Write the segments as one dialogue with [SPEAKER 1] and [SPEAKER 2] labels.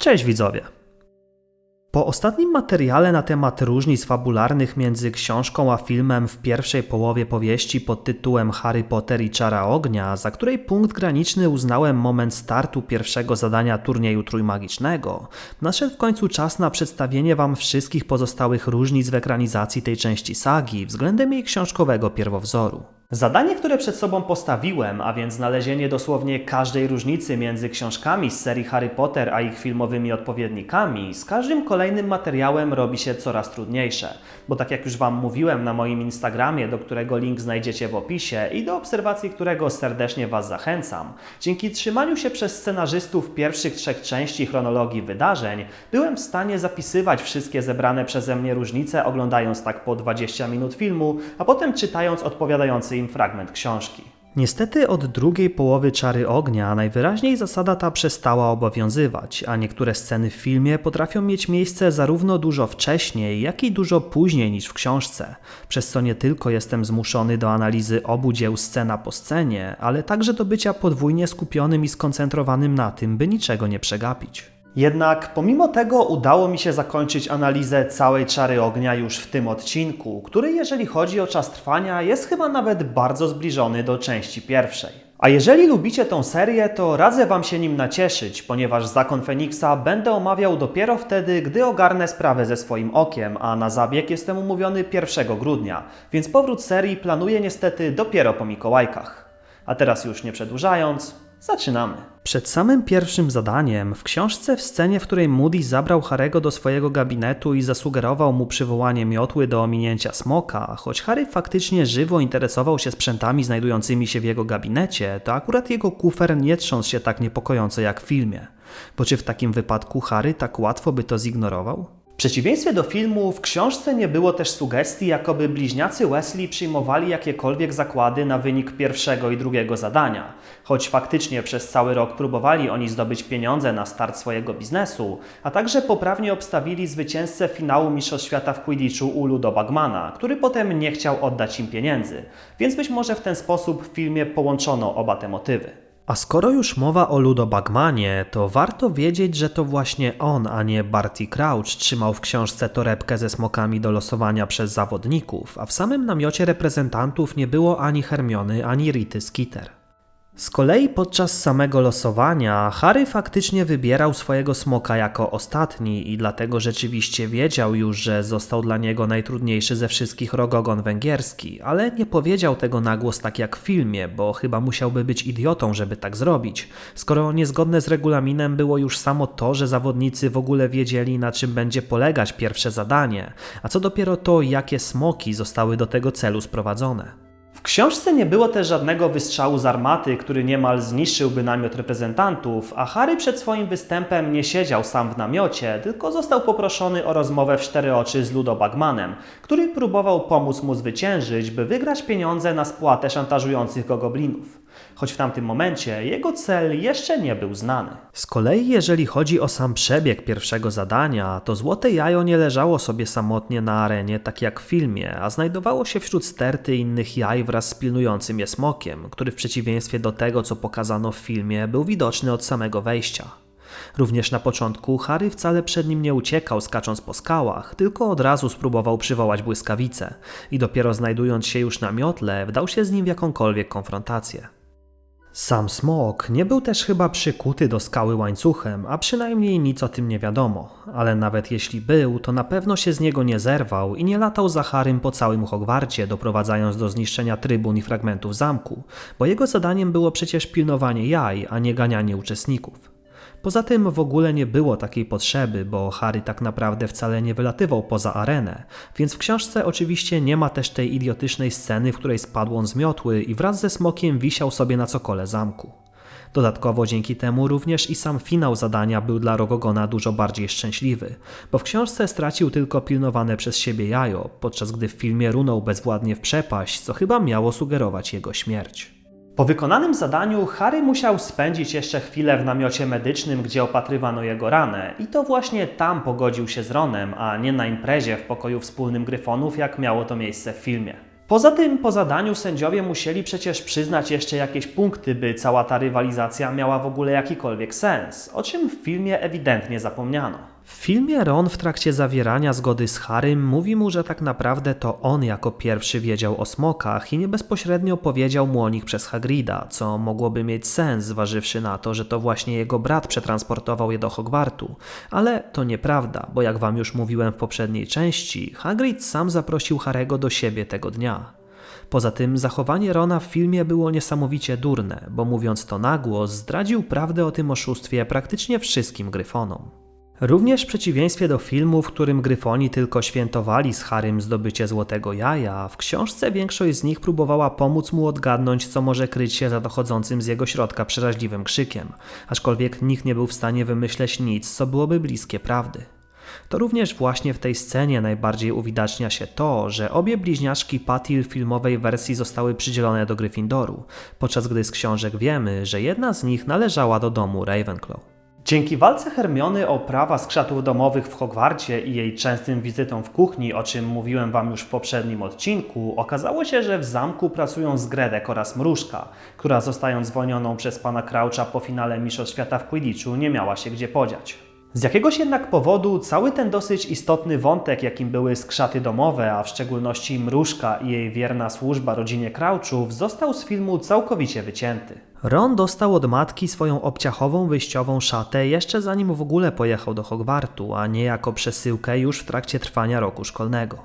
[SPEAKER 1] Cześć widzowie! Po ostatnim materiale na temat różnic fabularnych między książką a filmem w pierwszej połowie powieści pod tytułem Harry Potter i Czara Ognia, za której punkt graniczny uznałem moment startu pierwszego zadania turnieju trójmagicznego, nadszedł w końcu czas na przedstawienie Wam wszystkich pozostałych różnic w ekranizacji tej części sagi względem jej książkowego pierwowzoru. Zadanie, które przed sobą postawiłem, a więc znalezienie dosłownie każdej różnicy między książkami z serii Harry Potter a ich filmowymi odpowiednikami, z każdym kolejnym materiałem robi się coraz trudniejsze. Bo tak jak już Wam mówiłem na moim Instagramie, do którego link znajdziecie w opisie i do obserwacji którego serdecznie Was zachęcam, dzięki trzymaniu się przez scenarzystów pierwszych trzech części chronologii wydarzeń, byłem w stanie zapisywać wszystkie zebrane przeze mnie różnice, oglądając tak po 20 minut filmu, a potem czytając odpowiadający im fragment książki. Niestety od drugiej połowy Czary Ognia najwyraźniej zasada ta przestała obowiązywać, a niektóre sceny w filmie potrafią mieć miejsce zarówno dużo wcześniej, jak i dużo później niż w książce, przez co nie tylko jestem zmuszony do analizy obu dzieł scena po scenie, ale także do bycia podwójnie skupionym i skoncentrowanym na tym, by niczego nie przegapić. Jednak pomimo tego udało mi się zakończyć analizę całej czary ognia już w tym odcinku, który jeżeli chodzi o czas trwania jest chyba nawet bardzo zbliżony do części pierwszej. A jeżeli lubicie tą serię, to radzę Wam się nim nacieszyć, ponieważ Zakon Feniksa będę omawiał dopiero wtedy, gdy ogarnę sprawę ze swoim okiem, a na zabieg jestem umówiony 1 grudnia, więc powrót serii planuję niestety dopiero po Mikołajkach. A teraz już nie przedłużając, zaczynamy. Przed samym pierwszym zadaniem, w książce w scenie, w której Moody zabrał Harego do swojego gabinetu i zasugerował mu przywołanie miotły do ominięcia smoka, choć Harry faktycznie żywo interesował się sprzętami znajdującymi się w jego gabinecie, to akurat jego kufer nie trząsł się tak niepokojąco jak w filmie. Bo czy w takim wypadku Harry tak łatwo by to zignorował? Przeciwieństwie do filmu, w książce nie było też sugestii, jakoby bliźniacy Wesley przyjmowali jakiekolwiek zakłady na wynik pierwszego i drugiego zadania. Choć faktycznie przez cały rok próbowali oni zdobyć pieniądze na start swojego biznesu, a także poprawnie obstawili zwycięzcę finału Mistrzostw Świata w Quidditchu u Ludo Bagmana, który potem nie chciał oddać im pieniędzy. Więc być może w ten sposób w filmie połączono oba te motywy. A skoro już mowa o Ludo Bagmanie, to warto wiedzieć, że to właśnie on, a nie Barty Crouch trzymał w książce torebkę ze smokami do losowania przez zawodników, a w samym namiocie reprezentantów nie było ani Hermiony, ani Rity Skeeter. Z kolei podczas samego losowania Harry faktycznie wybierał swojego smoka jako ostatni i dlatego rzeczywiście wiedział już, że został dla niego najtrudniejszy ze wszystkich rogogon węgierski, ale nie powiedział tego na głos tak jak w filmie, bo chyba musiałby być idiotą, żeby tak zrobić, skoro niezgodne z regulaminem było już samo to, że zawodnicy w ogóle wiedzieli na czym będzie polegać pierwsze zadanie, a co dopiero to, jakie smoki zostały do tego celu sprowadzone. W książce nie było też żadnego wystrzału z armaty, który niemal zniszczyłby namiot reprezentantów, a Harry przed swoim występem nie siedział sam w namiocie, tylko został poproszony o rozmowę w cztery oczy z Ludo Bagmanem, który próbował pomóc mu zwyciężyć, by wygrać pieniądze na spłatę szantażujących go goblinów choć w tamtym momencie jego cel jeszcze nie był znany. Z kolei jeżeli chodzi o sam przebieg pierwszego zadania, to złote jajo nie leżało sobie samotnie na arenie tak jak w filmie, a znajdowało się wśród sterty innych jaj wraz z pilnującym je smokiem, który w przeciwieństwie do tego co pokazano w filmie był widoczny od samego wejścia. Również na początku Harry wcale przed nim nie uciekał skacząc po skałach, tylko od razu spróbował przywołać błyskawicę i dopiero znajdując się już na miotle, wdał się z nim w jakąkolwiek konfrontację. Sam smok nie był też chyba przykuty do skały łańcuchem, a przynajmniej nic o tym nie wiadomo, ale nawet jeśli był, to na pewno się z niego nie zerwał i nie latał za Harym po całym Hogwarcie, doprowadzając do zniszczenia trybun i fragmentów zamku, bo jego zadaniem było przecież pilnowanie jaj, a nie ganianie uczestników. Poza tym w ogóle nie było takiej potrzeby, bo Harry tak naprawdę wcale nie wylatywał poza arenę, więc w książce oczywiście nie ma też tej idiotycznej sceny, w której spadł on z miotły i wraz ze smokiem wisiał sobie na cokole zamku. Dodatkowo dzięki temu również i sam finał zadania był dla Rogogona dużo bardziej szczęśliwy, bo w książce stracił tylko pilnowane przez siebie jajo, podczas gdy w filmie runął bezwładnie w przepaść, co chyba miało sugerować jego śmierć. Po wykonanym zadaniu Harry musiał spędzić jeszcze chwilę w namiocie medycznym, gdzie opatrywano jego ranę i to właśnie tam pogodził się z Ronem, a nie na imprezie w pokoju wspólnym Gryfonów, jak miało to miejsce w filmie. Poza tym, po zadaniu sędziowie musieli przecież przyznać jeszcze jakieś punkty, by cała ta rywalizacja miała w ogóle jakikolwiek sens, o czym w filmie ewidentnie zapomniano. W filmie Ron w trakcie zawierania zgody z Harrym mówi mu, że tak naprawdę to on jako pierwszy wiedział o smokach i nie bezpośrednio powiedział mu o nich przez Hagrida, co mogłoby mieć sens, zważywszy na to, że to właśnie jego brat przetransportował je do Hogwartu. Ale to nieprawda, bo jak wam już mówiłem w poprzedniej części, Hagrid sam zaprosił Harego do siebie tego dnia. Poza tym zachowanie Rona w filmie było niesamowicie durne, bo mówiąc to na głos, zdradził prawdę o tym oszustwie praktycznie wszystkim gryfonom. Również w przeciwieństwie do filmu, w którym Gryfoni tylko świętowali z Harrym zdobycie złotego jaja, w książce większość z nich próbowała pomóc mu odgadnąć, co może kryć się za dochodzącym z jego środka przeraźliwym krzykiem, aczkolwiek nikt nie był w stanie wymyśleć nic, co byłoby bliskie prawdy. To również właśnie w tej scenie najbardziej uwidacznia się to, że obie bliźniaczki Patil w filmowej wersji zostały przydzielone do Gryffindoru, podczas gdy z książek wiemy, że jedna z nich należała do domu Ravenclaw. Dzięki walce Hermiony o prawa skrzatów domowych w Hogwarcie i jej częstym wizytom w kuchni, o czym mówiłem Wam już w poprzednim odcinku, okazało się, że w zamku pracują Zgredek oraz Mrużka, która zostając zwolnioną przez pana Croucha po finale Mistrzostw Świata w Quidditchu nie miała się gdzie podziać. Z jakiegoś jednak powodu cały ten dosyć istotny wątek, jakim były skrzaty domowe, a w szczególności Mrużka i jej wierna służba rodzinie Crouchów, został z filmu całkowicie wycięty. Ron dostał od matki swoją obciachową wyjściową szatę jeszcze zanim w ogóle pojechał do Hogwartu, a nie jako przesyłkę już w trakcie trwania roku szkolnego.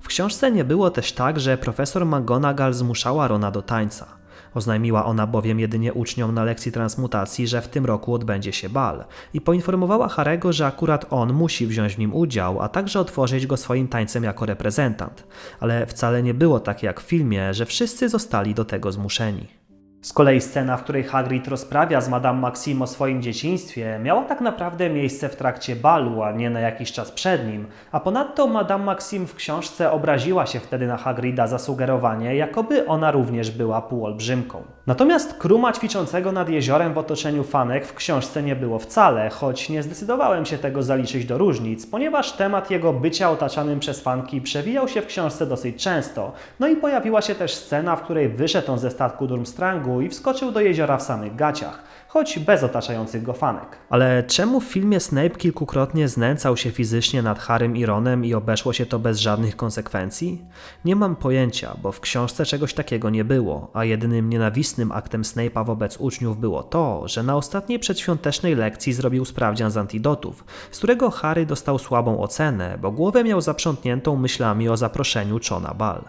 [SPEAKER 1] W książce nie było też tak, że profesor McGonagall zmuszała Rona do tańca. Oznajmiła ona bowiem jedynie uczniom na lekcji transmutacji, że w tym roku odbędzie się bal i poinformowała Harego, że akurat on musi wziąć w nim udział, a także otworzyć go swoim tańcem jako reprezentant. Ale wcale nie było tak jak w filmie, że wszyscy zostali do tego zmuszeni. Z kolei scena, w której Hagrid rozprawia z Madame Maxim o swoim dzieciństwie, miała tak naprawdę miejsce w trakcie balu, a nie na jakiś czas przed nim, a ponadto Madame Maxim w książce obraziła się wtedy na Hagrida za sugerowanie, jakoby ona również była półolbrzymką. Natomiast kruma ćwiczącego nad jeziorem w otoczeniu fanek w książce nie było wcale, choć nie zdecydowałem się tego zaliczyć do różnic, ponieważ temat jego bycia otaczanym przez fanki przewijał się w książce dosyć często, no i pojawiła się też scena, w której wyszedł on ze statku Durmstrangu i wskoczył do jeziora w samych gaciach, choć bez otaczających go fanek. Ale czemu w filmie Snape kilkukrotnie znęcał się fizycznie nad Harrym i Ronem i obeszło się to bez żadnych konsekwencji? Nie mam pojęcia, bo w książce czegoś takiego nie było, a jedynym nienawistnym aktem Snape'a wobec uczniów było to, że na ostatniej przedświątecznej lekcji zrobił sprawdzian z antidotów, z którego Harry dostał słabą ocenę, bo głowę miał zaprzątniętą myślami o zaproszeniu Czona Ball.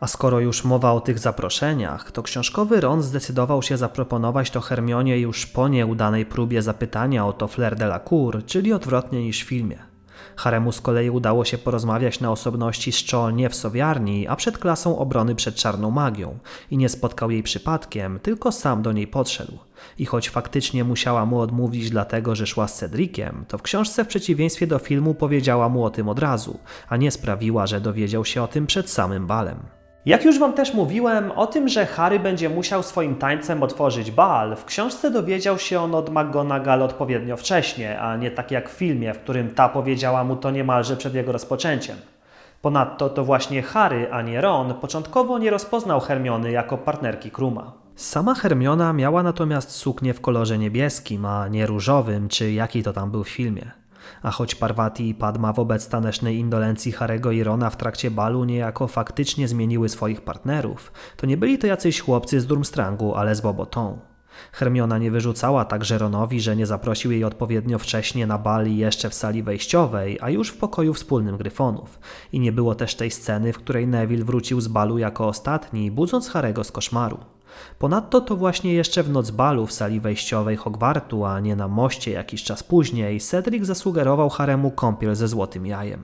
[SPEAKER 1] A skoro już mowa o tych zaproszeniach, to książkowy Ron zdecydował się zaproponować to Hermionie już po nieudanej próbie zapytania o to Flair de la Cour, czyli odwrotnie niż w filmie. Haremu z kolei udało się porozmawiać na osobności z Cho nie w sowiarni, a przed klasą obrony przed czarną magią i nie spotkał jej przypadkiem, tylko sam do niej podszedł. I choć faktycznie musiała mu odmówić dlatego, że szła z Cedriciem, to w książce w przeciwieństwie do filmu powiedziała mu o tym od razu, a nie sprawiła, że dowiedział się o tym przed samym balem. Jak już Wam też mówiłem, o tym, że Harry będzie musiał swoim tańcem otworzyć bal, w książce dowiedział się on od McGonagall odpowiednio wcześnie, a nie tak jak w filmie, w którym ta powiedziała mu to niemalże przed jego rozpoczęciem. Ponadto to właśnie Harry, a nie Ron, początkowo nie rozpoznał Hermiony jako partnerki Kruma. Sama Hermiona miała natomiast suknię w kolorze niebieskim, a nie różowym, czy jaki to tam był w filmie. A choć Parvati i Padma wobec tanecznej indolencji Harego i Rona w trakcie balu niejako faktycznie zmieniły swoich partnerów, to nie byli to jacyś chłopcy z Durmstrangu, ale z Bobotą. Hermiona nie wyrzucała także Ronowi, że nie zaprosił jej odpowiednio wcześnie na bali jeszcze w sali wejściowej, a już w pokoju wspólnym Gryfonów. I nie było też tej sceny, w której Neville wrócił z balu jako ostatni, budząc Harego z koszmaru. Ponadto to właśnie jeszcze w noc balu w sali wejściowej Hogwartu, a nie na moście jakiś czas później, Cedric zasugerował Haremu kąpiel ze złotym jajem.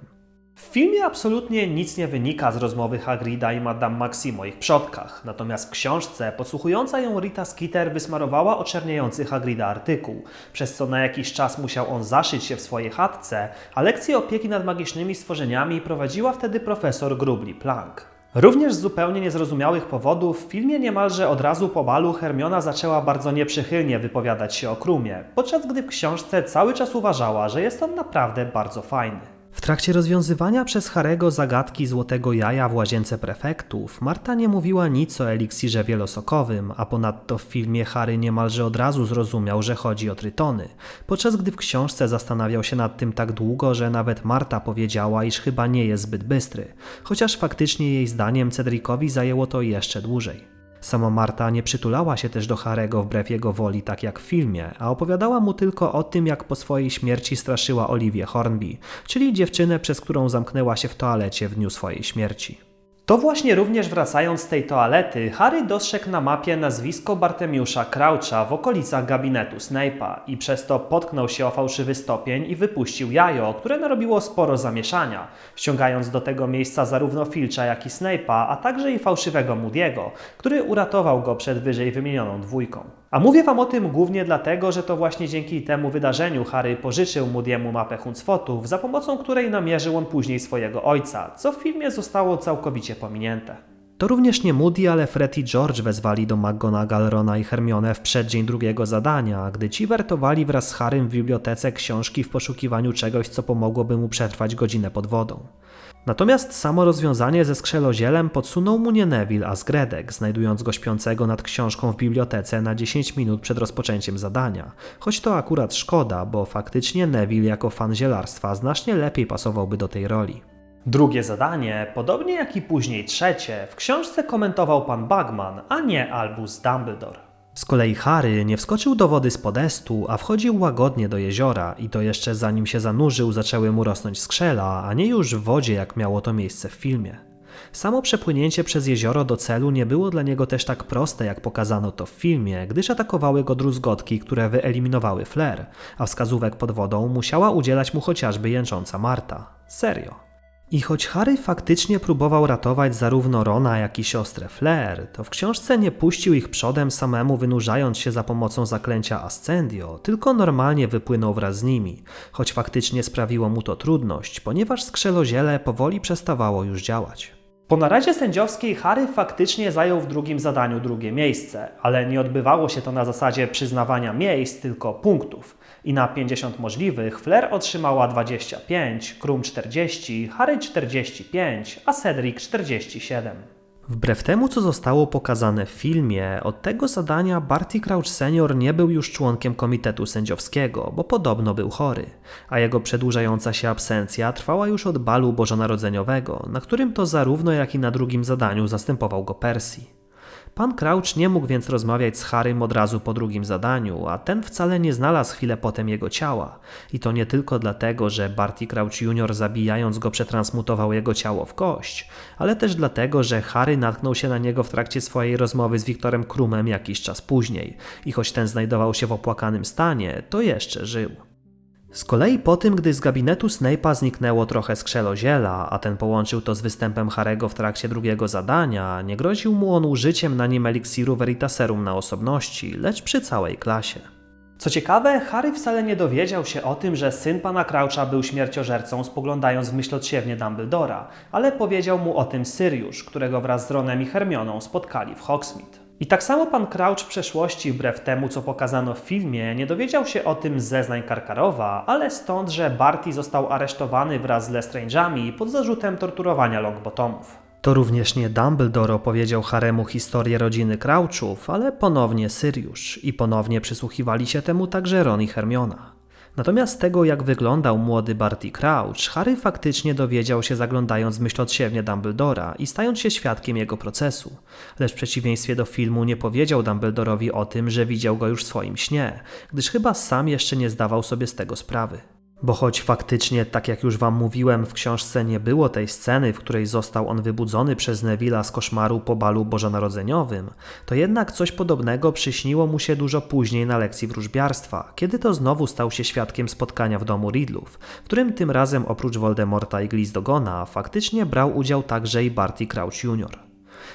[SPEAKER 1] W filmie absolutnie nic nie wynika z rozmowy Hagrida i Madame Maxim o ich przodkach, natomiast w książce podsłuchująca ją Rita Skeeter wysmarowała oczerniający Hagrida artykuł, przez co na jakiś czas musiał on zaszyć się w swojej chatce, a lekcje opieki nad magicznymi stworzeniami prowadziła wtedy profesor Grubli Plank. Również z zupełnie niezrozumiałych powodów w filmie niemalże od razu po balu Hermiona zaczęła bardzo nieprzychylnie wypowiadać się o Krumie, podczas gdy w książce cały czas uważała, że jest on naprawdę bardzo fajny. W trakcie rozwiązywania przez Harego zagadki złotego jaja w łazience prefektów, Marta nie mówiła nic o eliksirze wielosokowym, a ponadto w filmie Harry niemalże od razu zrozumiał, że chodzi o trytony, podczas gdy w książce zastanawiał się nad tym tak długo, że nawet Marta powiedziała, iż chyba nie jest zbyt bystry, chociaż faktycznie jej zdaniem Cedricowi zajęło to jeszcze dłużej. Sama Marta nie przytulała się też do Harego wbrew jego woli, tak jak w filmie, a opowiadała mu tylko o tym, jak po swojej śmierci straszyła Oliwię Hornby, czyli dziewczynę, przez którą zamknęła się w toalecie w dniu swojej śmierci. To właśnie również wracając z tej toalety, Harry dostrzegł na mapie nazwisko Bartemiusza Croucha w okolicach gabinetu Snape'a i przez to potknął się o fałszywy stopień i wypuścił jajo, które narobiło sporo zamieszania, ściągając do tego miejsca zarówno Filcha, jak i Snape'a, a także i fałszywego Moody'ego, który uratował go przed wyżej wymienioną dwójką. A mówię wam o tym głównie dlatego, że to właśnie dzięki temu wydarzeniu Harry pożyczył Moody'emu mapę Huncfotów, za pomocą której namierzył on później swojego ojca, co w filmie zostało całkowicie pominięte. To również nie Moody, ale Fred i George wezwali do McGonagall, Rona i Hermione w przeddzień drugiego zadania, gdy ci wertowali wraz z Harrym w bibliotece książki w poszukiwaniu czegoś, co pomogłoby mu przetrwać godzinę pod wodą. Natomiast samo rozwiązanie ze skrzelozielem podsunął mu nie Neville, a Zgredek, znajdując go śpiącego nad książką w bibliotece na 10 minut przed rozpoczęciem zadania. Choć to akurat szkoda, bo faktycznie Neville jako fan zielarstwa znacznie lepiej pasowałby do tej roli. Drugie zadanie, podobnie jak i później trzecie, w książce komentował pan Bagman, a nie Albus Dumbledore. Z kolei Harry nie wskoczył do wody z podestu, a wchodził łagodnie do jeziora i to jeszcze zanim się zanurzył zaczęły mu rosnąć skrzela, a nie już w wodzie jak miało to miejsce w filmie. Samo przepłynięcie przez jezioro do celu nie było dla niego też tak proste, jak pokazano to w filmie, gdyż atakowały go druzgotki, które wyeliminowały flair, a wskazówek pod wodą musiała udzielać mu chociażby jęcząca Marta. Serio. I choć Harry faktycznie próbował ratować zarówno Rona, jak i siostrę Flair, to w książce nie puścił ich przodem samemu wynurzając się za pomocą zaklęcia Ascendio, tylko normalnie wypłynął wraz z nimi, choć faktycznie sprawiło mu to trudność, ponieważ skrzeloziele powoli przestawało już działać. Po naradzie sędziowskiej Harry faktycznie zajął w drugim zadaniu drugie miejsce, ale nie odbywało się to na zasadzie przyznawania miejsc, tylko punktów. I na 50 możliwych Flair otrzymała 25, Krum 40, Harry 45, a Cedric 47. Wbrew temu, co zostało pokazane w filmie, od tego zadania Barty Crouch senior nie był już członkiem komitetu sędziowskiego, bo podobno był chory, a jego przedłużająca się absencja trwała już od balu bożonarodzeniowego, na którym to zarówno jak i na drugim zadaniu zastępował go Percy. Pan Crouch nie mógł więc rozmawiać z Harrym od razu po drugim zadaniu, a ten wcale nie znalazł chwilę potem jego ciała. I to nie tylko dlatego, że Barty Crouch Jr. zabijając go przetransmutował jego ciało w kość, ale też dlatego, że Harry natknął się na niego w trakcie swojej rozmowy z Wiktorem Krumem jakiś czas później. I choć ten znajdował się w opłakanym stanie, to jeszcze żył. Z kolei po tym, gdy z gabinetu Snape'a zniknęło trochę skrzeloziela, a ten połączył to z występem Harego w trakcie drugiego zadania, nie groził mu on użyciem na nim eliksiru Veritaserum na osobności, lecz przy całej klasie. Co ciekawe, Harry wcale nie dowiedział się o tym, że syn pana Croucha był śmierciożercą, spoglądając w myśl odsiewnie Dumbledora, ale powiedział mu o tym Sirius, którego wraz z Ronem i Hermioną spotkali w Hogsmeade. I tak samo pan Crouch w przeszłości, wbrew temu co pokazano w filmie, nie dowiedział się o tym z zeznań Karkarowa, ale stąd, że Barty został aresztowany wraz z Lestrange'ami pod zarzutem torturowania Longbottomów. To również nie Dumbledore opowiedział Haremu historię rodziny Crouchów, ale ponownie Sirius i ponownie przysłuchiwali się temu także Ron i Hermiona. Natomiast tego, jak wyglądał młody Barty Crouch, Harry faktycznie dowiedział się zaglądając w myśl odsiewnie Dumbledora i stając się świadkiem jego procesu. Lecz w przeciwieństwie do filmu nie powiedział Dumbledorowi o tym, że widział go już w swoim śnie, gdyż chyba sam jeszcze nie zdawał sobie z tego sprawy. Bo choć faktycznie, tak jak już wam mówiłem, w książce nie było tej sceny, w której został on wybudzony przez Neville'a z koszmaru po balu bożonarodzeniowym, to jednak coś podobnego przyśniło mu się dużo później na lekcji wróżbiarstwa, kiedy to znowu stał się świadkiem spotkania w domu Riddlów, w którym tym razem oprócz Voldemorta i Glizdogona faktycznie brał udział także i Barty Crouch Jr.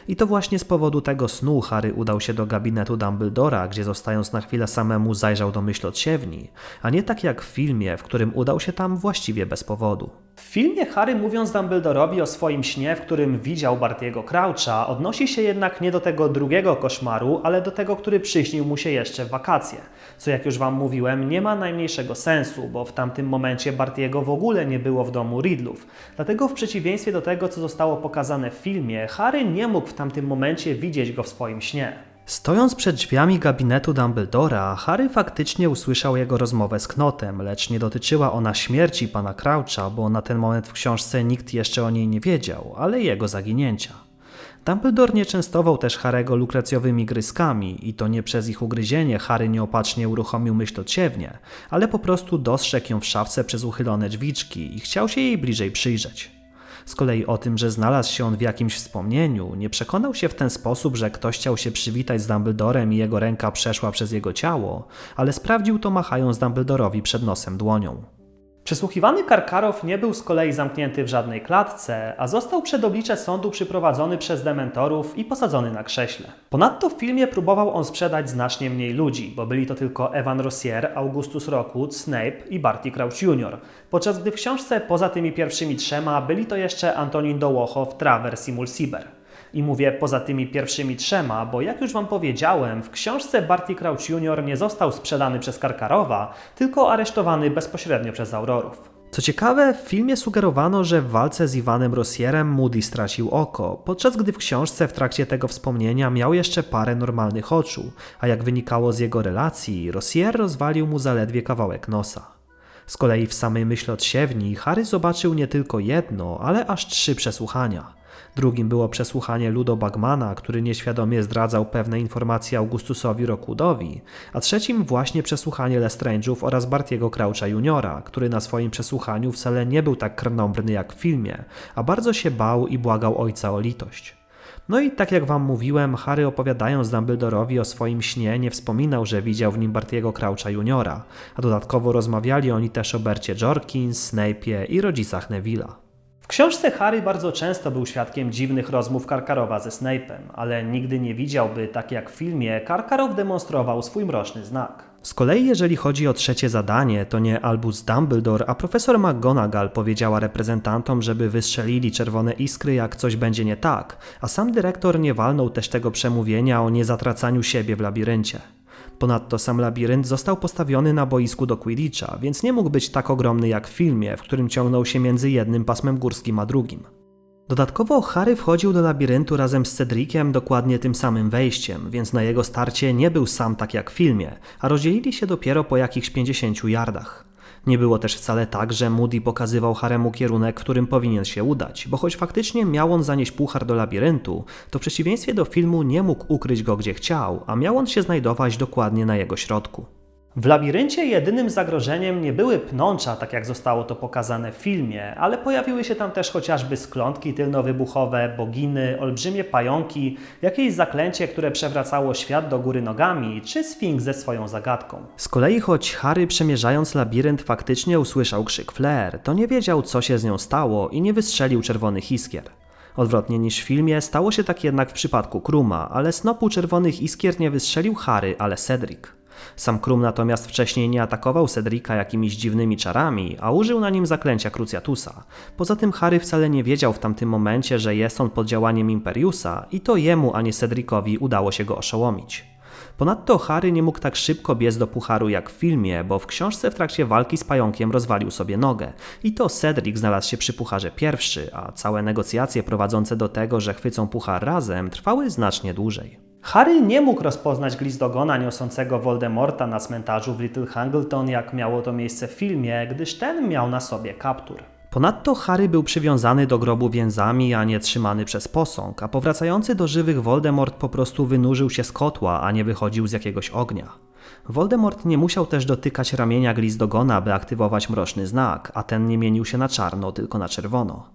[SPEAKER 1] I to właśnie z powodu tego snu Harry udał się do gabinetu Dumbledora, gdzie zostając na chwilę samemu zajrzał do myśl odsiewni, a nie tak jak w filmie, w którym udał się tam właściwie bez powodu. W filmie Harry mówiąc Dumbledorowi o swoim śnie, w którym widział Bartiego Croucha, odnosi się jednak nie do tego drugiego koszmaru, ale do tego, który przyśnił mu się jeszcze w wakacje. Co jak już Wam mówiłem, nie ma najmniejszego sensu, bo w tamtym momencie Bartiego w ogóle nie było w domu Riddlów. Dlatego w przeciwieństwie do tego, co zostało pokazane w filmie, Harry nie mógł w tamtym momencie widzieć go w swoim śnie. Stojąc przed drzwiami gabinetu Dumbledora, Harry faktycznie usłyszał jego rozmowę z Knotem, lecz nie dotyczyła ona śmierci pana Croucha, bo na ten moment w książce nikt jeszcze o niej nie wiedział, ale jego zaginięcia. Dumbledore nie częstował też Harego lukrecjowymi gryzkami i to nie przez ich ugryzienie Harry nieopatrznie uruchomił myśl odsiewnie, ale po prostu dostrzegł ją w szafce przez uchylone drzwiczki i chciał się jej bliżej przyjrzeć. Z kolei o tym, że znalazł się on w jakimś wspomnieniu, nie przekonał się w ten sposób, że ktoś chciał się przywitać z Dumbledorem i jego ręka przeszła przez jego ciało, ale sprawdził to machając Dumbledorowi przed nosem dłonią. Przesłuchiwany Karkarow nie był z kolei zamknięty w żadnej klatce, a został przed oblicze sądu przyprowadzony przez dementorów i posadzony na krześle. Ponadto w filmie próbował on sprzedać znacznie mniej ludzi, bo byli to tylko Evan Rossier, Augustus Rockwood, Snape i Barty Crouch Jr., podczas gdy w książce poza tymi pierwszymi trzema byli to jeszcze Antonin Dołochow, Travers i Mulciber. I mówię poza tymi pierwszymi trzema, bo jak już Wam powiedziałem, w książce Barty Crouch Jr. nie został sprzedany przez Karkarowa, tylko aresztowany bezpośrednio przez Aurorów. Co ciekawe, w filmie sugerowano, że w walce z Iwanem Rossierem Moody stracił oko, podczas gdy w książce w trakcie tego wspomnienia miał jeszcze parę normalnych oczu, a jak wynikało z jego relacji, Rossier rozwalił mu zaledwie kawałek nosa. Z kolei w samej myśl odsiewni Harry zobaczył nie tylko jedno, ale aż trzy przesłuchania. Drugim było przesłuchanie Ludo Bagmana, który nieświadomie zdradzał pewne informacje Augustusowi Rockwoodowi, a trzecim właśnie przesłuchanie Lestrange'ów oraz Bartiego Croucha Juniora, który na swoim przesłuchaniu wcale nie był tak krnąbrny jak w filmie, a bardzo się bał i błagał ojca o litość. No i tak jak wam mówiłem, Harry opowiadając Dumbledorowi o swoim śnie nie wspominał, że widział w nim Bartiego Croucha Juniora, a dodatkowo rozmawiali oni też o Bercie Jorkins, Snape'ie i rodzicach Neville'a. W książce Harry bardzo często był świadkiem dziwnych rozmów Karkarowa ze Snape'em, ale nigdy nie widziałby, tak jak w filmie, Karkarow demonstrował swój mroczny znak. Z kolei jeżeli chodzi o trzecie zadanie, to nie Albus Dumbledore, a profesor McGonagall powiedziała reprezentantom, żeby wystrzelili czerwone iskry, jak coś będzie nie tak, a sam dyrektor nie walnął też tego przemówienia o niezatracaniu siebie w labiryncie. Ponadto sam labirynt został postawiony na boisku do Quidditcha, więc nie mógł być tak ogromny jak w filmie, w którym ciągnął się między jednym pasmem górskim a drugim. Dodatkowo Harry wchodził do labiryntu razem z Cedriciem dokładnie tym samym wejściem, więc na jego starcie nie był sam tak jak w filmie, a rozdzielili się dopiero po jakichś 50 yardach. Nie było też wcale tak, że Moody pokazywał Haremu kierunek, w którym powinien się udać, bo choć faktycznie miał on zanieść puchar do labiryntu, to w przeciwieństwie do filmu nie mógł ukryć go gdzie chciał, a miał on się znajdować dokładnie na jego środku. W labiryncie jedynym zagrożeniem nie były pnącza, tak jak zostało to pokazane w filmie, ale pojawiły się tam też chociażby sklątki tylnowybuchowe, boginy, olbrzymie pająki, jakieś zaklęcie, które przewracało świat do góry nogami, czy sfinks ze swoją zagadką. Z kolei choć Harry przemierzając labirynt faktycznie usłyszał krzyk Flair, to nie wiedział co się z nią stało i nie wystrzelił czerwonych iskier. Odwrotnie niż w filmie, stało się tak jednak w przypadku Kruma, ale snopu czerwonych iskier nie wystrzelił Harry, ale Cedric. Sam Krum natomiast wcześniej nie atakował Cedrika jakimiś dziwnymi czarami, a użył na nim zaklęcia Cruciatusa. Poza tym Harry wcale nie wiedział w tamtym momencie, że jest on pod działaniem Imperiusa i to jemu, a nie Cedricowi udało się go oszołomić. Ponadto Harry nie mógł tak szybko biec do pucharu jak w filmie, bo w książce w trakcie walki z pająkiem rozwalił sobie nogę. I to Cedric znalazł się przy pucharze pierwszy, a całe negocjacje prowadzące do tego, że chwycą puchar razem, trwały znacznie dłużej. Harry nie mógł rozpoznać glizdogona niosącego Voldemorta na cmentarzu w Little Hangleton, jak miało to miejsce w filmie, gdyż ten miał na sobie kaptur. Ponadto Harry był przywiązany do grobu więzami, a nie trzymany przez posąg, a powracający do żywych Voldemort po prostu wynurzył się z kotła, a nie wychodził z jakiegoś ognia. Voldemort nie musiał też dotykać ramienia Glizdogona, by aktywować mroczny znak, a ten nie mienił się na czarno, tylko na czerwono.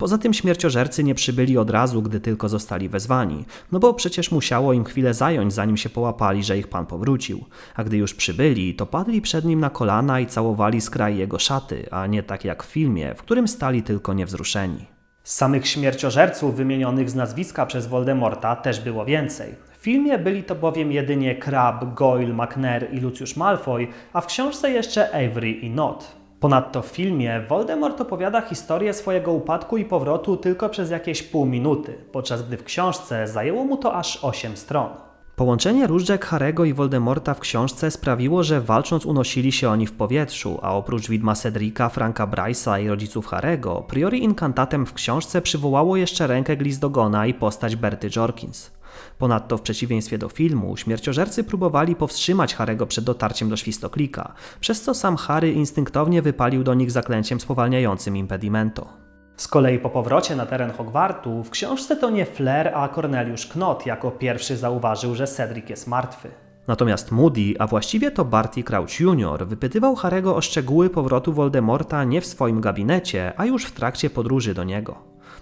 [SPEAKER 1] Poza tym śmierciożercy nie przybyli od razu, gdy tylko zostali wezwani, no bo przecież musiało im chwilę zająć, zanim się połapali, że ich pan powrócił. A gdy już przybyli, to padli przed nim na kolana i całowali skraj jego szaty, a nie tak jak w filmie, w którym stali tylko niewzruszeni. Samych śmierciożerców wymienionych z nazwiska przez Voldemorta też było więcej. W filmie byli to bowiem jedynie Crabbe, Goyle, McNair i Lucius Malfoy, a w książce jeszcze Avery i Not. Ponadto w filmie Voldemort opowiada historię swojego upadku i powrotu tylko przez jakieś pół minuty, podczas gdy w książce zajęło mu to aż 8 stron. Połączenie różdżek Harego i Voldemorta w książce sprawiło, że walcząc unosili się oni w powietrzu, a oprócz widma Cedrika, Franka Bryce'a i rodziców Harego, priori inkantatem w książce przywołało jeszcze rękę Glizdogona i postać Berty Jorkins. Ponadto w przeciwieństwie do filmu, śmierciożercy próbowali powstrzymać Harego przed dotarciem do świstoklika, przez co sam Harry instynktownie wypalił do nich zaklęciem spowalniającym impedimento. Z kolei po powrocie na teren Hogwartu w książce to nie Flair, a Corneliusz Knott jako pierwszy zauważył, że Cedric jest martwy. Natomiast Moody, a właściwie to Barty Crouch Jr., wypytywał Harego o szczegóły powrotu Voldemorta nie w swoim gabinecie, a już w trakcie podróży do niego.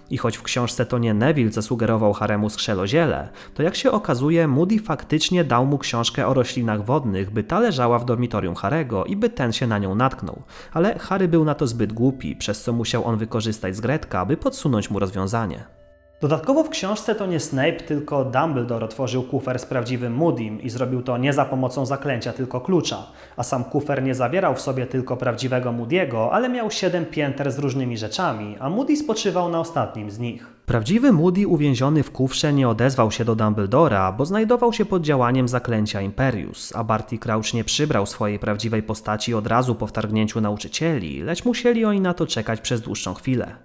[SPEAKER 1] I choć w książce to nie Neville zasugerował Haremu skrzeloziele, to jak się okazuje, Moody faktycznie dał mu książkę o roślinach wodnych, by ta leżała w dormitorium Harego i by ten się na nią natknął. Ale Harry był na to zbyt głupi, przez co musiał on wykorzystać zgredka, by podsunąć mu rozwiązanie. Dodatkowo w książce to nie Snape, tylko Dumbledore otworzył kufer z prawdziwym Moody'm i zrobił to nie za pomocą zaklęcia, tylko klucza, a sam kufer nie zawierał w sobie tylko prawdziwego Moody'ego, ale miał siedem pięter z różnymi rzeczami, a Moody spoczywał na ostatnim z nich. Prawdziwy Moody uwięziony w kufrze nie odezwał się do Dumbledora, bo znajdował się pod działaniem zaklęcia Imperius, a Barty Crouch nie przybrał swojej prawdziwej postaci od razu po wtargnięciu nauczycieli, lecz musieli oni na to czekać przez dłuższą chwilę.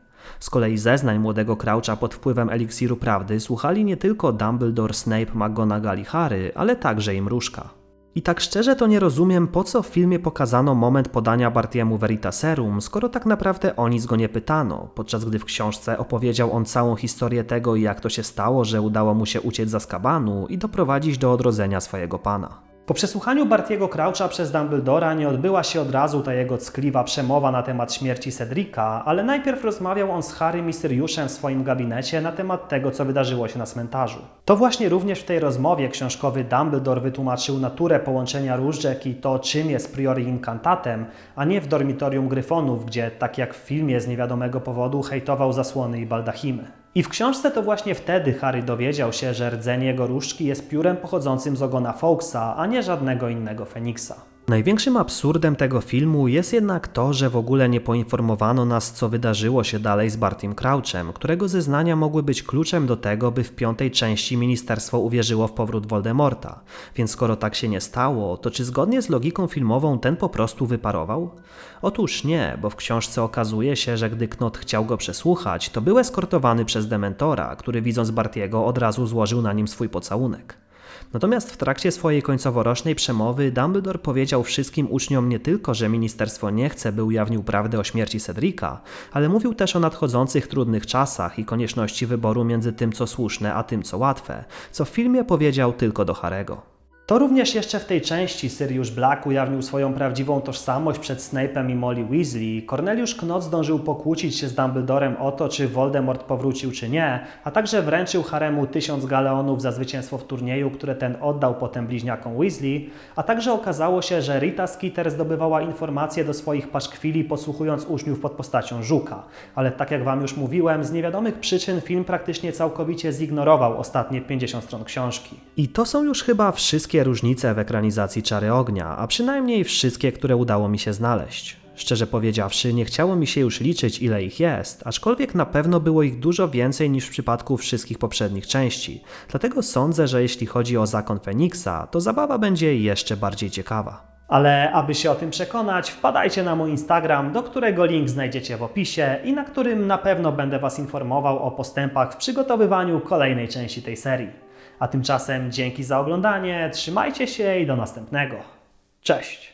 [SPEAKER 1] Z kolei zeznań młodego Croucha pod wpływem eliksiru prawdy słuchali nie tylko Dumbledore, Snape, McGonagall i Harry, ale także i Mrużka. I tak szczerze to nie rozumiem, po co w filmie pokazano moment podania Bartiemu Veritaserum, skoro tak naprawdę o nic go nie pytano, podczas gdy w książce opowiedział on całą historię tego, jak to się stało, że udało mu się uciec z Azkabanu i doprowadzić do odrodzenia swojego pana. Po przesłuchaniu Bartiego Croucha przez Dumbledora nie odbyła się od razu ta jego ckliwa przemowa na temat śmierci Cedrika, ale najpierw rozmawiał on z Harrym i Syriuszem w swoim gabinecie na temat tego, co wydarzyło się na cmentarzu. To właśnie również w tej rozmowie książkowy Dumbledore wytłumaczył naturę połączenia różdżek i to, czym jest priori incantatem, a nie w dormitorium Gryfonów, gdzie, tak jak w filmie z niewiadomego powodu, hejtował zasłony i baldachimy. I w książce to właśnie wtedy Harry dowiedział się, że rdzenie jego różdżki jest piórem pochodzącym z ogona Fawkesa, a nie żadnego innego Feniksa. Największym absurdem tego filmu jest jednak to, że w ogóle nie poinformowano nas, co wydarzyło się dalej z Bartym Crouchem, którego zeznania mogły być kluczem do tego, by w piątej części ministerstwo uwierzyło w powrót Voldemorta. Więc skoro tak się nie stało, to czy zgodnie z logiką filmową ten po prostu wyparował? Otóż nie, bo w książce okazuje się, że gdy Knot chciał go przesłuchać, to był eskortowany przez Dementora, który widząc Bartiego od razu złożył na nim swój pocałunek. Natomiast w trakcie swojej końcoworocznej przemowy Dumbledore powiedział wszystkim uczniom nie tylko, że ministerstwo nie chce, by ujawnił prawdę o śmierci Cedrika, ale mówił też o nadchodzących trudnych czasach i konieczności wyboru między tym, co słuszne, a tym, co łatwe, co w filmie powiedział tylko do Harego. To również jeszcze w tej części Sirius Black ujawnił swoją prawdziwą tożsamość przed Snape'em i Molly Weasley. Corneliusz Knott zdążył pokłócić się z Dumbledorem o to, czy Voldemort powrócił, czy nie, a także wręczył Haremu tysiąc galeonów za zwycięstwo w turnieju, które ten oddał potem bliźniakom Weasley, a także okazało się, że Rita Skeeter zdobywała informacje do swoich paszkwili posłuchując uczniów pod postacią Żuka. Ale tak jak Wam już mówiłem, z niewiadomych przyczyn film praktycznie całkowicie zignorował ostatnie 50 stron książki. I to są już chyba wszystkie wszystkie różnice w ekranizacji Czary Ognia, a przynajmniej wszystkie, które udało mi się znaleźć. Szczerze powiedziawszy, nie chciało mi się już liczyć, ile ich jest, aczkolwiek na pewno było ich dużo więcej niż w przypadku wszystkich poprzednich części. Dlatego sądzę, że jeśli chodzi o zakon Feniksa, to zabawa będzie jeszcze bardziej ciekawa. Ale aby się o tym przekonać, wpadajcie na mój Instagram, do którego link znajdziecie w opisie i na którym na pewno będę Was informował o postępach w przygotowywaniu kolejnej części tej serii. A tymczasem dzięki za oglądanie, trzymajcie się i do następnego. Cześć!